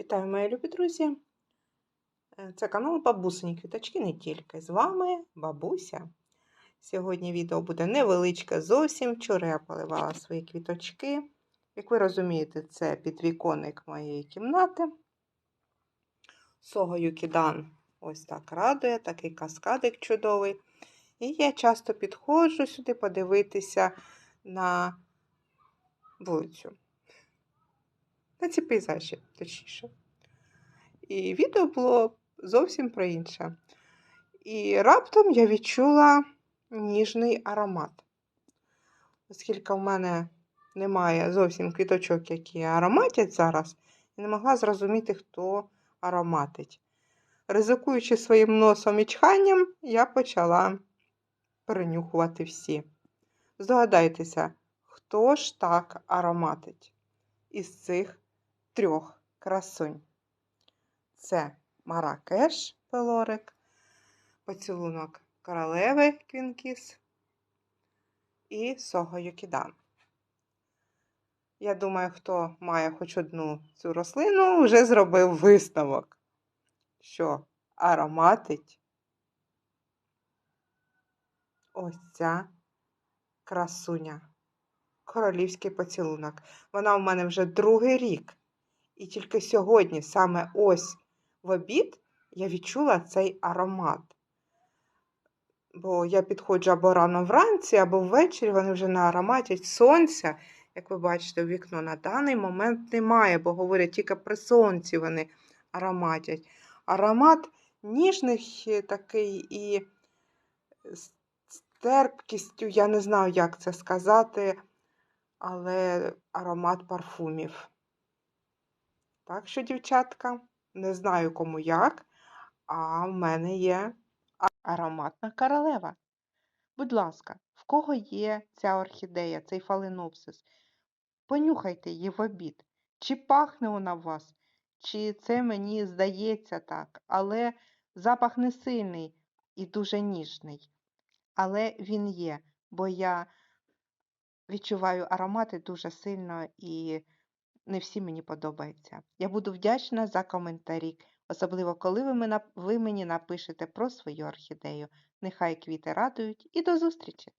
Вітаю, мої любі друзі! Е, Це канал Бабусині Квіточки не тільки. З вами бабуся. Сьогодні відео буде невеличке зовсім. Вчора я поливала свої квіточки. Як ви розумієте, це підвіконник моєї кімнати. Сого Юкідан ось так радує, такий каскадик чудовий. І я часто підходжу сюди подивитися на вулицю. На ці пейзажі, точніше. І відео було зовсім про інше. І раптом я відчула ніжний аромат. Оскільки в мене немає зовсім квіточок, які ароматять зараз, я не могла зрозуміти, хто ароматить. Ризикуючи своїм носом і чханням, я почала перенюхувати всі. Здогадайтеся, хто ж так ароматить із цих трьох красунь. Це Маракеш Пелорик, поцілунок королеви Квінкіс і Сого Юкідан. Я думаю, хто має хоч одну цю рослину, вже зробив висновок, що ароматить ось ця красуня. Королівський поцілунок. Вона в мене вже другий рік. І тільки сьогодні, саме ось в обід, я відчула цей аромат. Бо я підходжу або рано вранці, або ввечері вони вже не ароматять сонця. Як ви бачите, вікно на даний момент немає, бо говорять, тільки при сонці вони ароматять. Аромат ніжних е, такий і з терпкістю, я не знаю, як це сказати, але аромат парфумів. Так що, дівчатка, не знаю кому як, а в мене є ароматна королева. Будь ласка, в кого є ця орхідея, цей фаленопсис? Понюхайте її в обід. Чи пахне вона в вас, чи це мені здається так, але запах не сильний і дуже ніжний. Але він є, бо я відчуваю аромати дуже сильно і не всі мені подобаються. Я буду вдячна за коментарі, особливо коли ви мені напишете про свою орхідею. Нехай квіти радують і до зустрічі!